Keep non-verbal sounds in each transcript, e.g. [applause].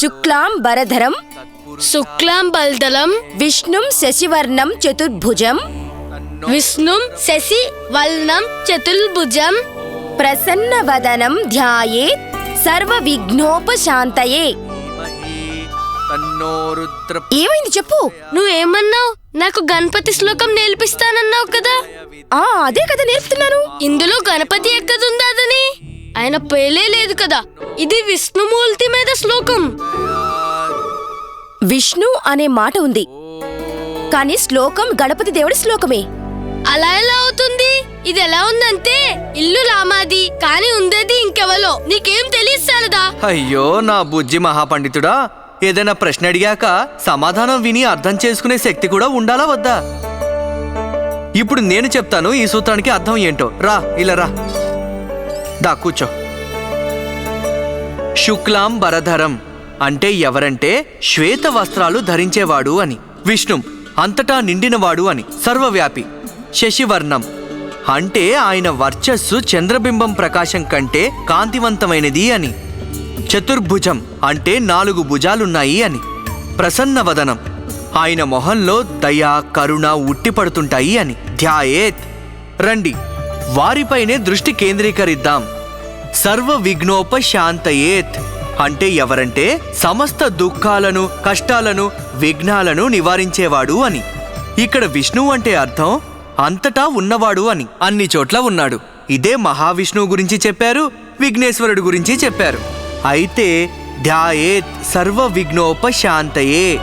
శుక్లాం బరధరం శుక్లాం బల్దలం విష్ణుం శశివర్ణం చతుర్భుజం విష్ణుం శశి వల్నం చతుర్భుజం. ప్రసన్నవదనం ధ్యాయేత్ సర్వ విఘ్నోపశాంతయే ఏమైంది చెప్పు? నువ్వేమన్నావు? నాకు గణపతి శ్లోకం నేర్పిస్తానన్నావు కదా. ఆ అదే కదా నేర్పుతున్నాను. ఇందులో గణపతి ఎక్కదుందాదని ఆయన పేలే లేదు కదా. ఇది విష్ణుమూర్తి మీద శ్లోకం. విష్ణు అనే మాట ఉంది. కానీ శ్లోకం గణపతి దేవుడి శ్లోకమే. అలా ఎలా అవుతుంది? ఇది ఎలా ఉందంటే ఇల్లు రామాది కానీ ఉండేది ఇంకెవలో? నీకేం తెలియస్తారదా అయ్యో నా బుజ్జి మహాపండితుడా ఏదైనా ప్రశ్న అడిగాక సమాధానం విని అర్థం చేసుకునే శక్తి కూడా ఉండాలా వద్దా? ఇప్పుడు నేను చెప్తాను ఈ సూత్రానికి అర్థం ఏంటో. రా ఇలా రా. దా కూర్చో. శుక్లాం బరధరం అంటే ఎవరంటే శ్వేత వస్త్రాలు ధరించేవాడు అని విష్ణుం అంతటా నిండినవాడు అని సర్వవ్యాపి శశివర్ణం అంటే ఆయన వర్చస్సు చంద్రబింబం ప్రకాశం కంటే కాంతివంతమైనది అని చతుర్భుజం అంటే నాలుగు భుజాలున్నాయి అని ప్రసన్నవదనం ఆయన మొహంలో దయ కరుణ ఉట్టిపడుతుంటాయి అని ధ్యాయేత్. రండి వారిపైనే దృష్టి కేంద్రీకరిద్దాం. సర్వ విఘ్నోపశాంతయేత్ అంటే ఎవరంటే సమస్త దుఃఖాలను కష్టాలను విఘ్నాలను నివారించేవాడు అని. ఇక్కడ విష్ణువు అంటే అర్థం అంతటా ఉన్నవాడు అని. అన్ని చోట్ల ఉన్నాడు. ఇదే మహావిష్ణువు గురించి చెప్పారు విఘ్నేశ్వరుడు గురించి చెప్పారు. అయితే ధ్యాయేత్ సర్వ విఘ్నోపశాంతయే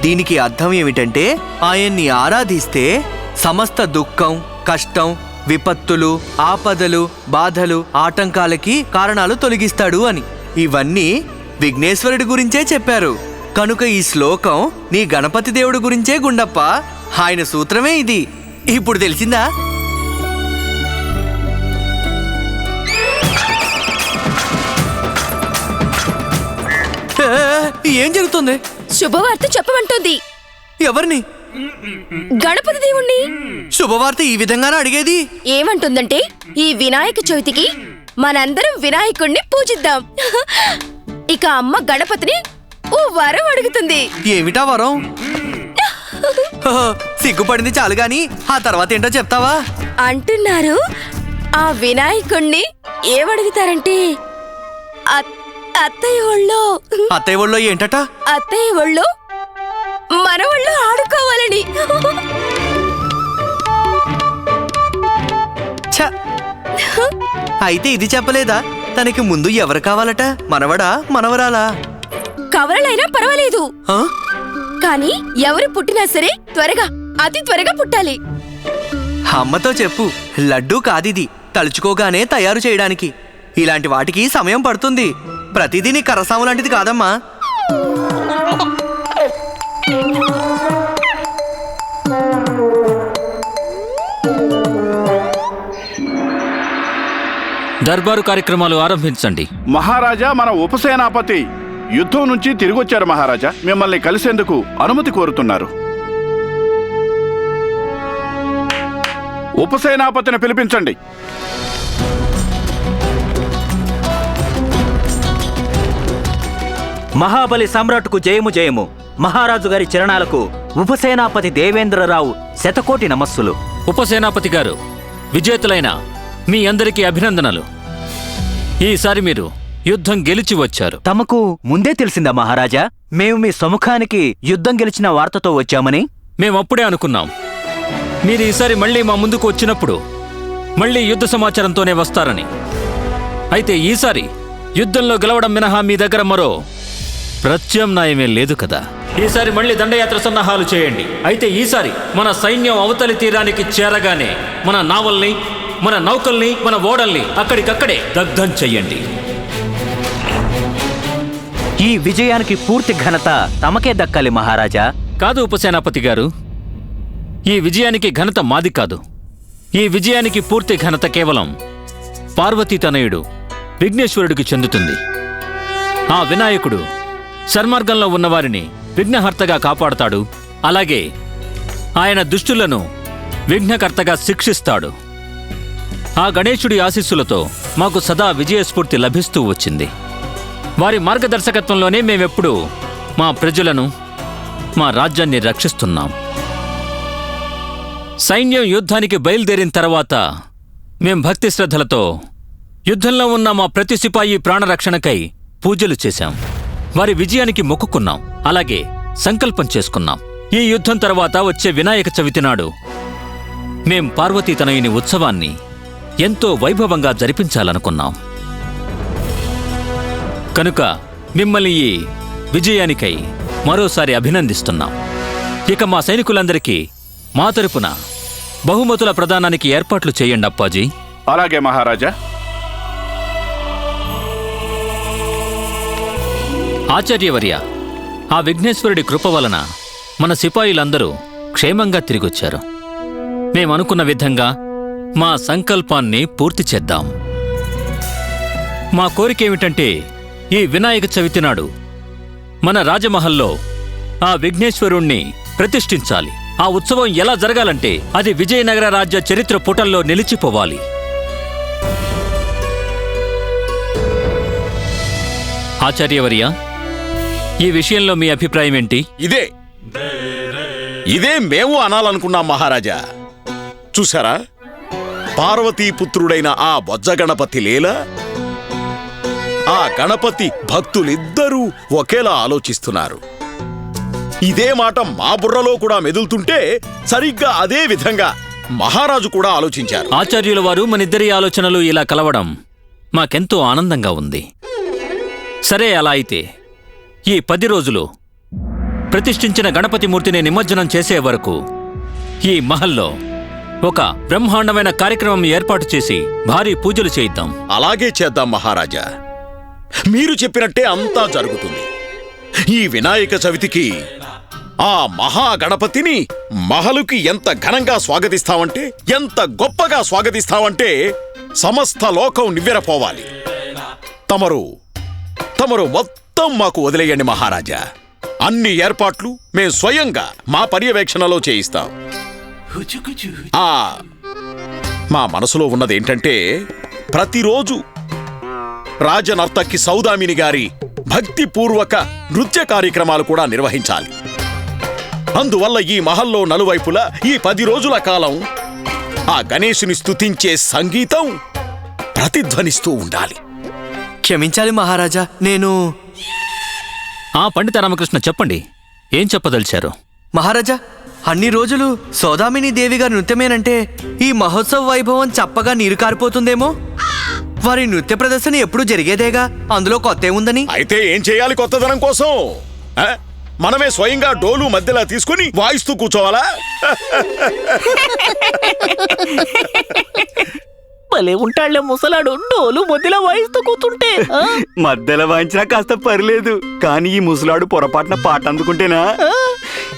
దీనికి అర్థం ఏమిటంటే ఆయన్ని ఆరాధిస్తే సమస్త దుఃఖం కష్టం విపత్తులు ఆపదలు బాధలు ఆటంకాలకి కారణాలు తొలగిస్తాడు అని. ఇవన్నీ విఘ్నేశ్వరుడి గురించే చెప్పారు. కనుక ఈ శ్లోకం నీ గణపతి దేవుడి గురించే గుండప్ప. ఆయన సూత్రమే ఇది. ఇప్పుడు తెలిసిందా? ఏ, ఏం జరుగుతుంది? శుభవార్త చెప్పమంటోంది. ఎవరిని? గణపతి దేవుణ్ణి? శుభవార్త ఈ విధంగానే అడిగేది? ఏమంటుందంటే ఈ వినాయక చవితికి మనందరం వినాయకుణ్ణి పూజిద్దాం. ఇక అమ్మ గణపతిని ఓ వరం అడుగుతుంది. ఏమిటా వరం? సిగ్గుపడింది చాలు గాని ఆ తర్వాత ఏంటో చెప్తావా? అంటున్నారు ఆ వినాయకుణ్ణి ఏమడుగుతారంటే అత్- అత్తయ్య ఒళ్ళో. అత్తయ్య ఒళ్ళో ఏంటట? అత్తయ్య ఒళ్ళో మన ఒళ్ళో ఆడుకోవాలని. ఛ! అయితే ఇది చెప్పలేదా? తనకి ముందు ఎవరు కావాలట? మనవడా? మనవరాలా? కవరలైనా పర్వాలేదు? కానీ ఎవరు పుట్టినా సరే త్వరగా అతి త్వరగా పుట్టాలి. అమ్మతో చెప్పు. లడ్డూ కాదిది. తలుచుకోగానే తయారు చేయడానికి. ఇలాంటి వాటికి సమయం పడుతుంది. ప్రతిదీ నీ కరసాము లాంటిది కాదమ్మా. దర్బారు కార్యక్రమాలు ఆరంభించండి. మహారాజా మన ఉపసేనాపతి యుద్ధం నుంచి తిరిగొచ్చారు మహారాజా. మిమ్మల్ని కలిసేందుకు అనుమతి కోరుతున్నారు. ఉపసేనాపతిని పిలిపించండి. మహాబలి సమ్రాట్కు జయము జయము. మహారాజు గారి చరణాలకు ఉపసేనాపతి దేవేంద్రరావు శతకోటి నమస్సులు. ఉపసేనాపతి గారు విజేతలైన మీ అందరికీ అభినందనలు. ఈసారి మీరు యుద్ధం గెలిచి వచ్చారు. తమకు ముందే తెలిసిందా మహారాజా? మేము మీ సముఖానికి యుద్ధం గెలిచిన వార్తతో వచ్చామని? మేమప్పుడే అనుకున్నాం. మీరు ఈసారి మళ్ళీ మా ముందుకు వచ్చినప్పుడు మళ్ళీ యుద్ధ సమాచారంతోనే వస్తారని. అయితే ఈసారి యుద్ధంలో గెలవడం మినహా మీ దగ్గర మరో ప్రత్యామ్నాయమే లేదు కదా? ఈసారి మళ్ళీ దండయాత్ర సన్నాహాలు చేయండి. అయితే ఈసారి మన సైన్యం అవతలి తీరానికి చేరగానే మన నావల్ని మన నౌకల్ని మన ఓడల్ని అక్కడికక్కడే దగ్ధం చెయ్యండి ఈ విజయానికి పూర్తి ఘనత తమకే దక్కాలి మహారాజా. కాదు ఉపసేనాపతి గారు ఈ విజయానికి ఘనత మాది కాదు. ఈ విజయానికి పూర్తి ఘనత కేవలం పార్వతీ తనయుడు విఘ్నేశ్వరుడికి చెందుతుంది. ఆ వినాయకుడు సన్మార్గంలో ఉన్నవారిని విఘ్నహర్తగా కాపాడుతాడు. అలాగే ఆయన దుష్టులను విఘ్నకర్తగా శిక్షిస్తాడు. ఆ గణేశుడి ఆశీస్సులతో మాకు సదా విజయస్ఫూర్తి లభిస్తూ వచ్చింది. వారి మార్గదర్శకత్వంలోనే మేమెప్పుడు మా ప్రజలను మా రాజ్యాన్ని రక్షిస్తున్నాం. సైన్యం యుద్ధానికి బయలుదేరిన తర్వాత మేం భక్తి శ్రద్ధలతో యుద్ధంలో ఉన్న మా ప్రతి సిపాయి ప్రాణరక్షణకై పూజలు చేశాం. వారి విజయానికి మొక్కుకున్నాం. అలాగే సంకల్పం చేసుకున్నాం. ఈ యుద్ధం తర్వాత వచ్చే వినాయక చవితి నాడు మేం పార్వతీ తనయుని ఉత్సవాన్ని ఎంతో వైభవంగా జరిపించాలనుకున్నాం. కనుక మిమ్మల్ని ఈ విజయానికై మరోసారి అభినందిస్తున్నాం. ఇక మా సైనికులందరికీ మా తరపున బహుమతుల ప్రదానానికి ఏర్పాట్లు చేయండి అప్పాజీ. అలాగే మహారాజా. ఆచార్యవర్య ఆ విఘ్నేశ్వరుడి కృప వలన మన సిపాయిలందరూ క్షేమంగా తిరిగొచ్చారు. మేమనుకున్న విధంగా మా సంకల్పాన్ని పూర్తి చేద్దాం. మా కోరికేమిటంటే ఈ వినాయక చవితి నాడు మన రాజమహల్లో ఆ విఘ్నేశ్వరుణ్ణి ప్రతిష్ఠించాలి. ఆ ఉత్సవం ఎలా జరగాలంటే అది విజయనగర రాజ్య చరిత్ర పుటల్లో నిలిచిపోవాలి. ఆచార్యవర్య ఈ విషయంలో మీ అభిప్రాయం ఏంటి? ఇదే. ఇదే మేము అనాలనుకున్నాం మహారాజా. చూసారా పార్వతీపుత్రుడైన ఆ బొజ్జ గణపతి లేలా ఆ గణపతి భక్తులిద్దరూ ఒకేలా ఆలోచిస్తున్నారు. ఇదే మాట మా బుర్రలో కూడా మెదులుతుంటే సరిగ్గా అదే విధంగా మహారాజు కూడా ఆలోచించారు. ఆచార్యుల వారు మనిద్దరి ఆలోచనలు ఇలా కలవడం మాకెంతో ఆనందంగా ఉంది. సరే అలా అయితే ఈ పది రోజులు ప్రతిష్ఠించిన గణపతి మూర్తిని నిమజ్జనం చేసే వరకు ఈ మహల్లో ఒక బ్రహ్మాండమైన కార్యక్రమం ఏర్పాటు చేసి భారీ పూజలు చేయిద్దాం. అలాగే చేద్దాం మహారాజా. మీరు చెప్పినట్టే అంతా జరుగుతుంది. ఈ వినాయక చవితికి ఆ మహాగణపతిని మహలుకి ఎంత ఘనంగా స్వాగతిస్తామంటే ఎంత గొప్పగా స్వాగతిస్తామంటే సమస్త లోకం నివ్వెరపోవాలి. తమరు తమరు మొత్తం మాకు వదిలేయండి మహారాజా. అన్ని ఏర్పాట్లు మేం స్వయంగా మా పర్యవేక్షణలో చేయిస్తాం. ఆ మా మనసులో ఉన్నదేంటంటే ప్రతిరోజు రాజనర్తకి సౌదామిని గారి భక్తిపూర్వక నృత్య కార్యక్రమాలు కూడా నిర్వహించాలి. అందువల్ల ఈ మహల్లో నలువైపులా ఈ పది రోజుల కాలం ఆ గణేశుని స్తుతించే సంగీతం ప్రతిధ్వనిస్తూ ఉండాలి. క్షమించాలి మహారాజా నేను ఆ పండిత రామకృష్ణ చెప్పండి. ఏం చెప్పదలిచారు? మహారాజా అన్ని రోజులు సౌదామిని దేవి గారి నృత్యమేనంటే ఈ మహోత్సవ వైభవం చప్పగా నీరు కారిపోతుందేమో? వారి నృత్య ప్రదర్శన ఎప్పుడు జరిగేదేగా? అందులో కొత్త ఏముందని అయితే ఏం చేయాలి కొత్తదనం కోసం? ఆ? మనమే స్వయంగా డోలు మధ్యలో తీసుకుని వాయిస్తూ కూర్చోవాలా? [laughs] భలే ఉంటాళ్ళే ముసలాడు డోలు మొదల వాయిస్తూ కూతుంటే? మధ్యలో వాయించినా కాస్త పర్లేదు. కానీ ఈ ముసలాడు పొరపాటున పాట అందుకుంటేనా?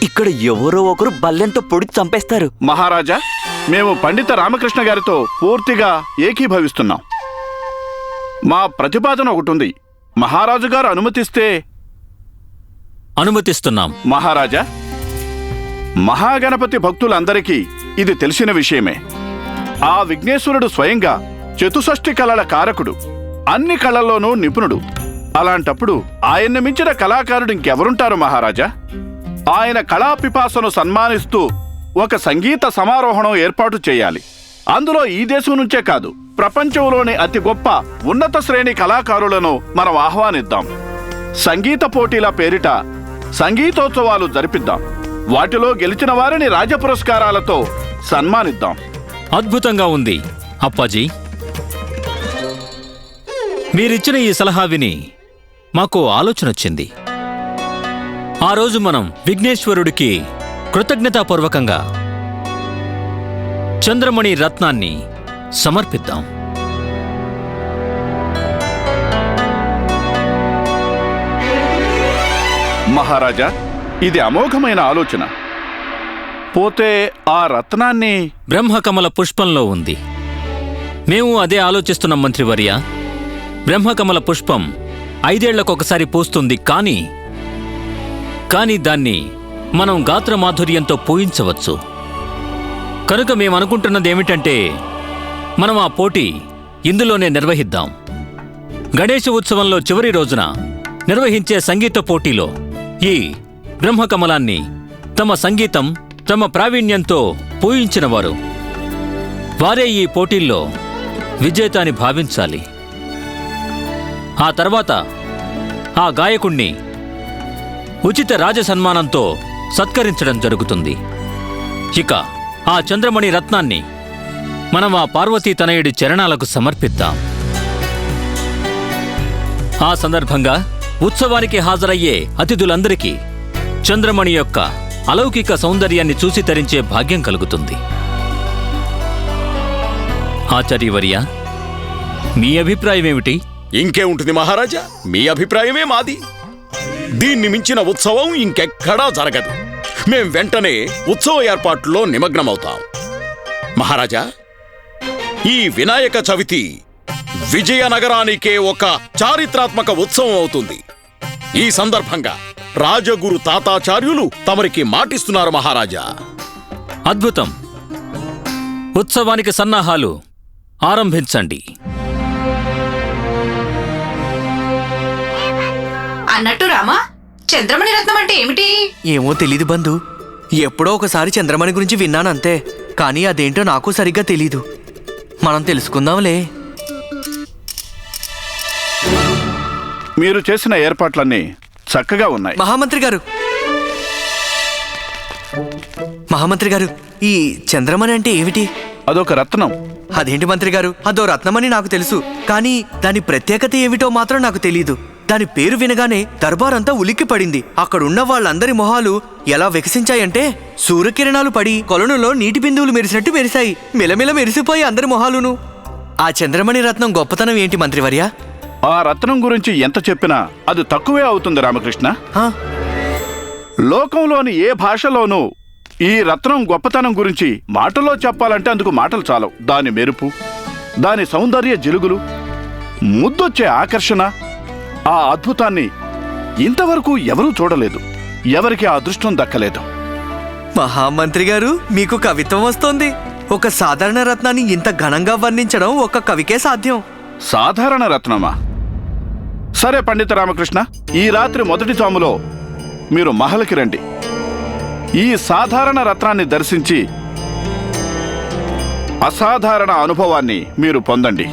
ఇక్కడ ఎవరో ఒకరు బల్లెంతో పొడి చంపేస్తారు. మహారాజా మేము పండిత రామకృష్ణ గారితో పూర్తిగా ఏకీభవిస్తున్నాం. మా ప్రతిపాదన ఒకటి ఉంది మహారాజు గారు అనుమతిస్తే అనుమతిస్తున్నాం. మహారాజా మహాగణపతి భక్తులందరికీ ఇది తెలిసిన విషయమే. ఆ విఘ్నేశ్వరుడు స్వయంగా చతుషష్ఠి కళల కారకుడు అన్ని కళల్లోనూ నిపుణుడు. అలాంటప్పుడు ఆయన్ని మించిన కళాకారుడు ఇంకెవరుంటారు మహారాజా? ఆయన కళా పిపాసను సన్మానిస్తూ ఒక సంగీత సమారోహణం ఏర్పాటు చేయాలి. అందులో ఈ దేశం నుంచే కాదు ప్రపంచంలోని అతి గొప్ప ఉన్నత శ్రేణి కళాకారులను మనం ఆహ్వానిద్దాం. సంగీత పోటీల పేరిట సంగీతోత్సవాలు జరిపిద్దాం. వాటిలో గెలిచిన వారిని రాజ పురస్కారాలతో సన్మానిద్దాం. అద్భుతంగా ఉంది. అప్పాజీ మీరిచ్చిన ఈ సలహా విని మాకు ఆలోచన వచ్చింది. ఆ రోజు మనం విఘ్నేశ్వరుడికి కృతజ్ఞతాపూర్వకంగా చంద్రమణి రత్నాన్ని సమర్పిద్దాం. మహారాజా ఇది అమోఘమైన ఆలోచన. పోతే ఆ రత్నాన్ని బ్రహ్మకమల పుష్పంలో ఉంది. మేము అదే ఆలోచిస్తున్నాం మంత్రివర్య. బ్రహ్మకమల పుష్పం ఐదేళ్ళకొకసారి పూస్తుంది కానీ కానీ దాన్ని మనం గాత్ర మాధుర్యంతో పూయించవచ్చు. కనుక మేము ఏమిటంటే మనం ఆ పోటీ ఇందులోనే నిర్వహిద్దాం. గణేష ఉత్సవంలో చివరి రోజున నిర్వహించే సంగీత పోటీలో ఈ బ్రహ్మకమలాన్ని తమ సంగీతం తమ ప్రావీణ్యంతో పూయించినవారు. వారే ఈ పోటీల్లో విజేత అని భావించాలి. ఆ తర్వాత ఆ గాయకుణ్ణి ఉచిత రాజ సన్మానంతో సత్కరించడం జరుగుతుంది. ఇక ఆ చంద్రమణి రత్నాన్ని మనం ఆ పార్వతీ తనయుడి చరణాలకు సమర్పిద్దాం. ఆ సందర్భంగా ఉత్సవానికి హాజరయ్యే అతిథులందరికీ చంద్రమణి యొక్క అలౌకిక సౌందర్యాన్ని చూసి తరించే భాగ్యం కలుగుతుంది. ఆచార్యవర్య మీ అభిప్రాయమేమిటి? ఇంకే ఉంటుంది మహారాజా మీ అభిప్రాయమే మాది. దీన్ని మించిన ఉత్సవం ఇంకెక్కడా జరగదు. మేం వెంటనే ఉత్సవ ఏర్పాట్లో నిమగ్నమవుతాం. మహారాజా ఈ వినాయక చవితి విజయనగరానికే ఒక చారిత్రాత్మక ఉత్సవం అవుతుంది. ఈ సందర్భంగా రాజగురు తాతాచార్యులు తమరికి మాటిస్తున్నారు మహారాజా. అద్భుతం. ఉత్సవానికి సన్నాహాలు. ఆరంభించండి. అన్నట్టు రామా చంద్రమణి రత్నం అంటే ఏమిటి? ఏమో తెలీదు బంధు. ఎప్పుడో ఒకసారి చంద్రమణి గురించి విన్నాను అంతే కానీ అదేంటో నాకు సరిగ్గా తెలీదు. మనం తెలుసుకుందాంలే. మీరు చేసిన ఏర్పాట్లన్నీ చక్కగా ఉన్నాయి. మహామంత్రి గారు. మహామంత్రి గారు ఈ చంద్రమణి అంటే ఏమిటి? అదొక రత్నం. అదేంటి మంత్రి గారు? అదో రత్నమని నాకు తెలుసు. కానీ దాని ప్రత్యేకత ఏమిటో మాత్రం నాకు తెలియదు దాని పేరు వినగానే దర్బార్ అంతా ఉలిక్కి పడింది. అక్కడున్న వాళ్ళందరి మొహాలు ఎలా వికసించాయంటే సూర్యకిరణాలు పడి కొలనులో నీటి బిందువులు మెరిసినట్టు మెరిశాయి. మిలమిల మెరిసిపోయి అందరి మొహాలును. ఆ చంద్రమణి రత్నం గొప్పతనం ఏంటి మంత్రివర్య? ఆ రత్నం గురించి ఎంత చెప్పినా అది తక్కువే అవుతుంది రామకృష్ణ? లోకంలోని ఏ భాషలోనూ ఈ రత్నం గొప్పతనం గురించి మాటలో చెప్పాలంటే అందుకు మాటలు చాలవు. దాని మెరుపు దాని సౌందర్య జిలుగులు ముద్దొచ్చే ఆకర్షణ ఆ అద్భుతాన్ని ఇంతవరకు ఎవరూ చూడలేదు. ఎవరికి ఆ అదృష్టం దక్కలేదు. మహామంత్రి గారు మీకు కవిత్వం వస్తోంది. ఒక సాధారణ రత్నాన్ని ఇంత ఘనంగా వర్ణించడం ఒక కవికే సాధ్యం. సాధారణ రత్నమా? సరే పండిత రామకృష్ణ ఈ రాత్రి మొదటి జాములో మీరు మహల్కి రండి. ఈ సాధారణ రత్నాన్ని దర్శించి అసాధారణ అనుభవాన్ని మీరు పొందండి.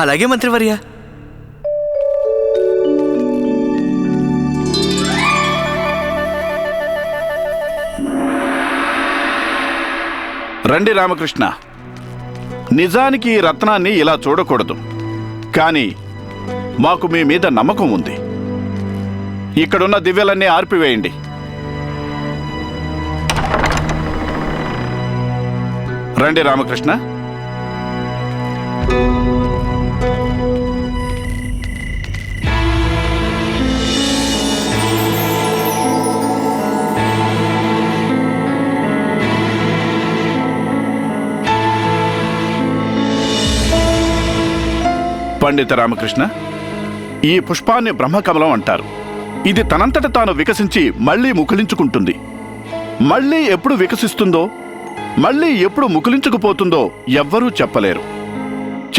అలాగే మంత్రివర్య. రండి రామకృష్ణ. నిజానికి ఈ రత్నాన్ని ఇలా చూడకూడదు. కానీ మాకు మీ మీద నమ్మకం ఉంది. ఇక్కడున్న దివ్యలన్నీ ఆర్పివేయండి. రండి రామకృష్ణ. పండిత రామకృష్ణ ఈ పుష్పాన్ని బ్రహ్మకమలం అంటారు. ఇది తనంతట తాను వికసించి మళ్ళీ ముకులించుకుంటుంది మళ్ళీ ఎప్పుడు వికసిస్తుందో మళ్ళీ ఎప్పుడు ముకులించుకుపోతుందో ఎవ్వరూ చెప్పలేరు.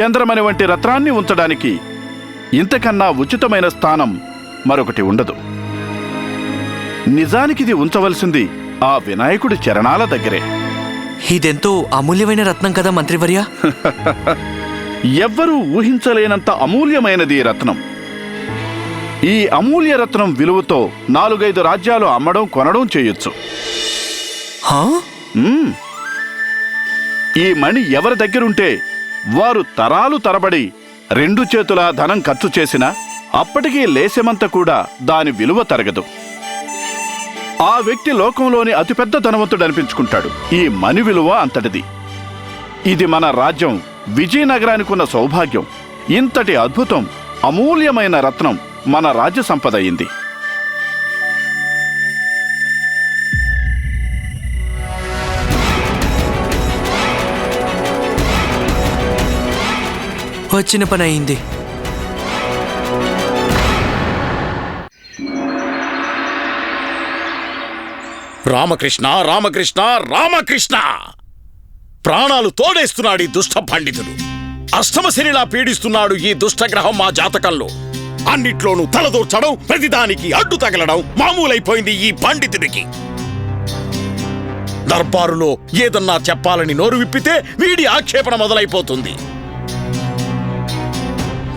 చంద్రమణి వంటి రత్నాన్ని ఉంచడానికి ఇంతకన్నా ఉచితమైన స్థానం మరొకటి ఉండదు. నిజానికిది ఉంచవలసింది ఆ వినాయకుడి చరణాల దగ్గరే. ఇదెంతో అమూల్యమైన రత్నం కదా మంత్రివర్య? [laughs] ఎవ్వరూ ఊహించలేనంత అమూల్యమైనది ఈ రత్నం. ఈ అమూల్య రత్నం విలువతో నాలుగైదు రాజ్యాలు అమ్మడం కొనడం చేయొచ్చు. ఈ మణి ఎవరి దగ్గరుంటే వారు తరాలు తరబడి రెండు చేతుల ధనం ఖర్చు చేసినా అప్పటికీ లేశమంత కూడా దాని విలువ తరగదు. ఆ వ్యక్తి లోకంలోని అతిపెద్ద ధనవంతుడు అనిపించుకుంటాడు ఈ మణి విలువ అంతటిది. ఇది మన రాజ్యం విజయనగరానికి ఉన్న సౌభాగ్యం. ఇంతటి అద్భుతం అమూల్యమైన రత్నం మన రాజ్య సంపద అయింది. వచ్చిన పని అయింది. రామకృష్ణ రామకృష్ణ రామకృష్ణ! ప్రాణాలు తోడేస్తున్నాడు ఈ దుష్ట పండితుడు. అష్టమ శనిలా పీడిస్తున్నాడు ఈ దుష్టగ్రహం మా జాతకంలో. అన్నిట్లోనూ తలదూర్చడం ప్రతిదానికి అడ్డు తగలడం మామూలైపోయింది ఈ పండితుడికి. దర్బారులో ఏదన్నా చెప్పాలని నోరు విప్పితే వీడి ఆక్షేపణ మొదలైపోతుంది.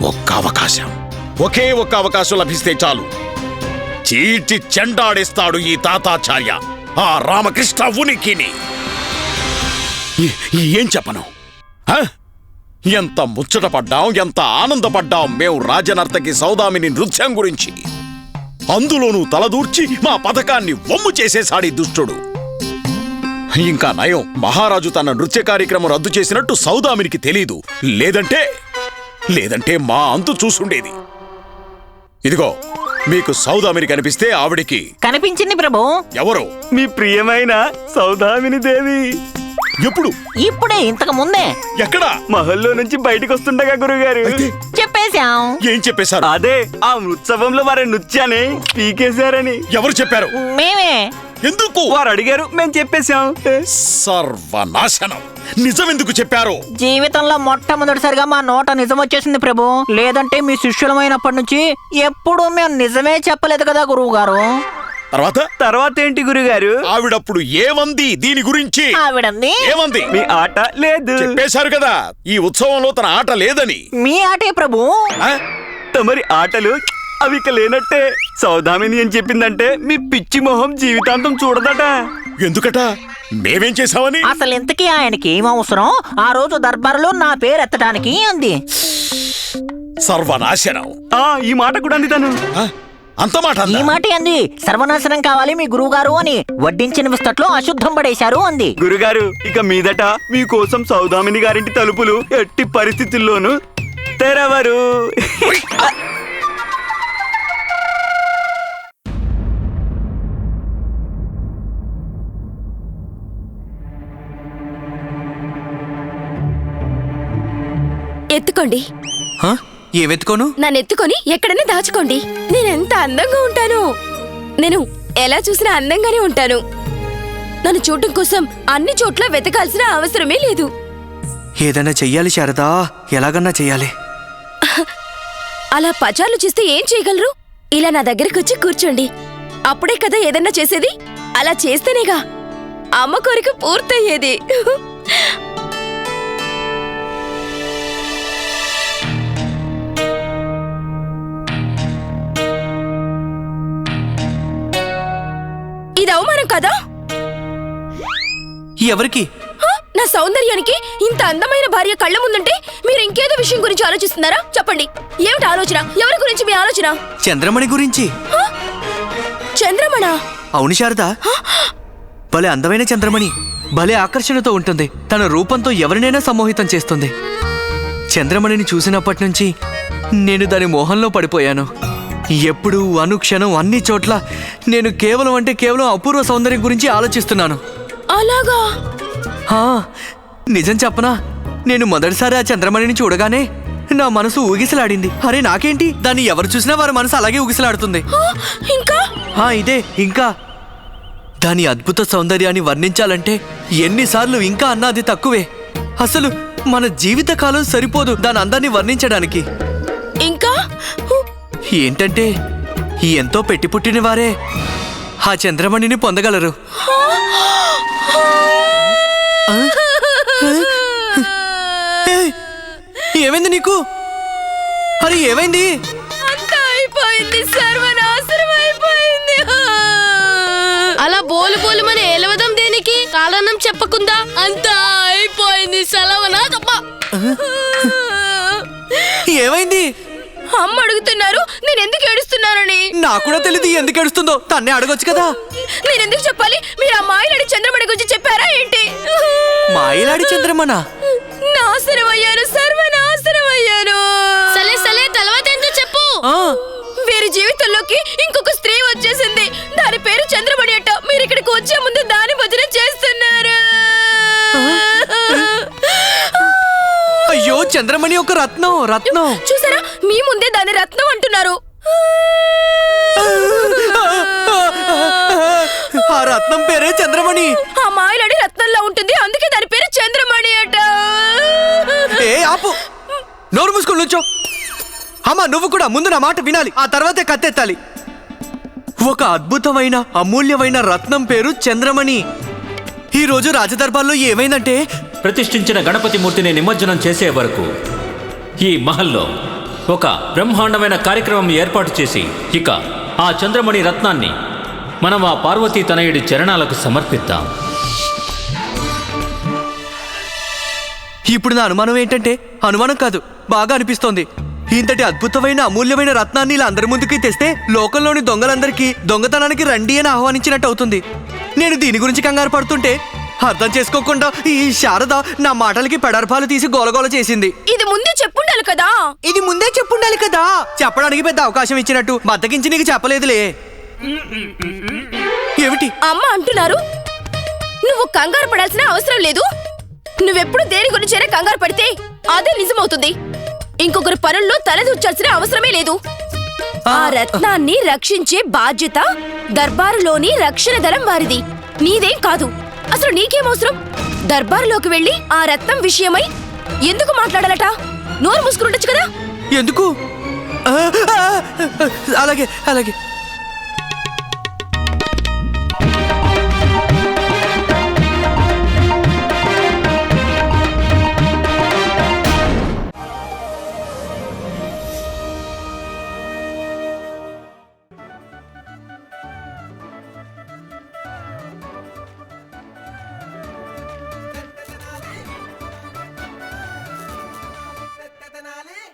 ఒక్క అవకాశం. ఒకే ఒక్క అవకాశం లభిస్తే చాలు. చీల్చి చెండాడేస్తాడు ఈ తాతాచార్య ఆ రామకృష్ణ ఉనికిని. ఏం చెప్పను? ఆ? ఎంత ముచ్చటపడ్డాం ఎంత ఆనందపడ్డాం మేము రాజనర్తకి సౌదామిని నృత్యం గురించి. అందులోనూ తలదూర్చి మా పథకాన్ని వమ్ము చేసేశాడి దుష్టుడు. ఇంకా నయం మహారాజు తన నృత్య కార్యక్రమం రద్దు చేసినట్టు సౌదామినికి తెలీదు. లేదంటే లేదంటే మా అంతు చూసుండేది. ఇదిగో మీకు సౌదామిని కనిపిస్తే ఆవిడికి కనిపించింది ప్రభు. ఎవరు? మీ ప్రియమైన సౌదామిని దేవి. ఎప్పుడు? ఇప్పుడే ఇంతకు ముందే. ఎక్కడ? మహల్లో నుంచి బయటకు వస్తుండగా గురుగారు. చెప్పేశాం. ఏం చెప్పేశారు? అదే ఆ ఉత్సవంలో వారి నృత్యాన్ని పీకేశారని. ఎవరు చెప్పారు? మేమే. ఎందుకు? వారు అడిగారు మేము చెప్పేశాం. సర్వనాశనం. నిజమెందుకు చెప్పారు? జీవితంలో మొట్టమొదటిసారిగా మా నోట నిజం వచ్చేసింది ప్రభు. లేదంటే మీ శిష్యులమైనప్పటి నుంచి ఎప్పుడూ మేము నిజమే చెప్పలేదు కదా గురువు గారు తర్వాత? తర్వాత ఏంటి గురుగారు? ఆవిడప్పుడు ఏమంది దీని గురించి? ఆవిడంది ఏమంది? మీ ఆట లేదు. చెప్పేశారు కదా ఈ ఉత్సవంలో తన ఆట లేదని. మీ ఆటే ప్రభు. ఆ? తమరి ఆటలు అవి ఇక లేనట్టే. సౌదామిని అని చెప్పిందంటే మీ పిచ్చి మొహం జీవితాంతం చూడదట. ఎందుకట? మేమేం చేశామని? అసలు ఇంతకీ ఆయనకి ఏం అవసరం? ఆ రోజు దర్బారులో నా పేరు ఎత్తడానికి అంది. సర్వనాశనం. ఆ ఈ మాట కూడా అంది తను. ఆ? అంత మాట ఈ? మాట అంది. సర్వనాశనం కావాలి మీ గురువు గారు అని వడ్డించిన విస్తట్లో అశుద్ధం పడేశారు అంది. గురుగారు ఇక మీదట మీకోసం సౌదామిని గారింటి తలుపులు ఎట్టి పరిస్థితుల్లోనూ తెరవరు. ఎత్తుకోండి. హ? ఏమెత్తుకోను నన్ను ఎత్తుకొని ఎక్కడైనా దాచుకోండి. నేను ఎంత అందంగా ఉంటాను. నేను ఎలా చూసినా అందంగానే ఉంటాను. నన్ను చూడటం కోసం అన్ని చోట్ల వెతకాల్సిన అవసరమే లేదు. ఏదైనా చెయ్యాలి శారదా. ఎలాగన్నా చెయ్యాలి. అలా పచార్లు చేస్తే ఏం చేయగలరు? ఇలా నా దగ్గరకు వచ్చి కూర్చోండి. అప్పుడే కదా ఏదన్నా చేసేది? అలా చేస్తేనేగా. అమ్మ కోరిక పూర్తయ్యేది. కదా? ఎవరికి? నా సౌందర్యానికి ఇంత అందమైన భార్య కళ్ళ ముందుంటే మీరు ఇంకేదో విషయం గురించి ఆలోచిస్తున్నారా? చెప్పండి. ఏమిటి ఆలోచన? ఎవరి గురించి మీ ఆలోచన? చంద్రమణి గురించి. చంద్రమణ? అవును శారదా. భలే అందమైన చంద్రమణి. భలే ఆకర్షణతో ఉంటుంది. తన రూపంతో ఎవరినైనా సమ్మోహితం చేస్తుంది. చంద్రమణిని చూసినప్పటి నుంచి నేను దాని మోహంలో పడిపోయాను. ఎప్పుడు అనుక్షణం అన్ని చోట్ల నేను కేవలం అంటే కేవలం అపూర్వ సౌందర్యం గురించి ఆలోచిస్తున్నాను. అలాగా? నిజం చెప్పనా? నేను మొదటిసారి ఆ చంద్రమణిని చూడగానే నా మనసు ఊగిసలాడింది. అరే నాకేంటి? దాన్ని ఎవరు చూసినా వారి మనసు అలాగే ఊగిసలాడుతుంది? ఇంకా? ఇదే ఇంకా. దాని అద్భుత సౌందర్యాన్ని వర్ణించాలంటే ఎన్నిసార్లు ఇంకా అన్నది తక్కువే. అసలు మన జీవితకాలం సరిపోదు దాని అందాన్ని వర్ణించడానికి. ఏంటంటే ఎంతో పెట్టి పుట్టిన వారే ఆ చంద్రమణిని పొందగలరు. ఏమైంది నీకు? అరే ఏమైంది? అంతా అయిపోయింది సర్వనాశనం అయిపోయింది. అలా బోలు బోలుమని ఏలవదం దేనికి? కారణం చెప్పకుండా అంతా అయిపోయింది సెలవనా తప్ప ఏమైంది? అమ్మ అడుగుతున్నారు నేను ఎందుకు ఏడుస్తున్నానని? నాకు కూడా తెలియదు ఎందుకు ఏడుస్తుందో. తన్నే అడగొచ్చు కదా. నేను ఎందుకు చెప్పాలి? మీరు ఆ మాయలాడి చంద్రమణి గురించి చెప్పారా ఏంటి? మాయలాడి చంద్రమణ? నాశనం అయ్యాను సర్వనాశనం అయ్యాను సలే సలే తర్వాత ఏంటో చెప్పు? ఆ, వీరి జీవితంలోకి ఇంకొక స్త్రీ వచ్చేసింది. దాని పేరు చంద్రమణి అట్ట మీరు ఇక్కడికి వచ్చే ముందు దాని భజన చేస్తున్నారు. చంద్రమణి ఒక రత్నం రత్నం. చూసారా? మీ ముందే దాని రత్నం అంటున్నారు. ఆ రత్నం పేరే చంద్రమణి. ఆ మాయలాడి రత్నంలా ఉంటుంది. అందుకే దాని పేరు చంద్రమణి అట. ఏ ఆపు. నోరు మూసుకొని నుంచో. అమ్మా నువ్వు కూడా ముందు నా మాట వినాలి. ఆ తర్వాతే కత్తెత్తాలి. ఒక అద్భుతమైన అమూల్యమైన రత్నం పేరు చంద్రమణి. ఈ రోజు రాజదర్బార్లో ఏమైందంటే ప్రతిష్ఠించిన గణపతి మూర్తిని నిమజ్జనం చేసే వరకు ఈ మహల్లో ఒక బ్రహ్మాండమైన కార్యక్రమం ఏర్పాటు చేసి ఇక ఆ చంద్రమణి రత్నాన్ని మనం ఆ పార్వతీ తనయుడి చరణాలకు సమర్పిద్దాం. ఇప్పుడు నా అనుమానం ఏంటంటే అనుమానం కాదు బాగా అనిపిస్తోంది. ఇంతటి అద్భుతమైన అమూల్యమైన రత్నాన్ని ఇలా అందరి ముందుకి తెస్తే లోకంలోని దొంగలందరికీ దొంగతనానికి రండి అని ఆహ్వానించినట్టు అవుతుంది. నేను దీని గురించి కంగారు పడుతుంటే అర్థం చేసుకోకుండా ఈ శారద నా మాటలకి పెడర్భాలు తీసి గోలగోల చేసింది. ఇది ముందే చెప్పుండాలి కదా? ఇది ముందే చెప్పుండాలి కదా? చెప్పడానికి పెద్ద అవకాశం ఇచ్చినట్టు బద్దకించి నీకు చెప్పలేదులే. ఏమిటి? అమ్మ అంటున్నారు నువ్వు కంగారు పడాల్సిన అవసరం లేదు. నువ్వెప్పుడు దేని గురించైనా కంగారు పడితే అదే నిజమవుతుంది. ఇంకొకరి పనుల్లో తలదూర్చాల్సిన అవసరమే లేదు. ఆ రత్నాన్ని రక్షించే బాధ్యత దర్బారులోని రక్షణ దళం వారిది. నీదేం కాదు. అసలు నీకేమవసరం దర్బార్లోకి దర్బారులోకి వెళ్ళి ఆ రత్నం విషయమై ఎందుకు మాట్లాడాలట? నోరు మూసుకుండొచ్చు కదా? ఎందుకు? అలాగే అలాగే.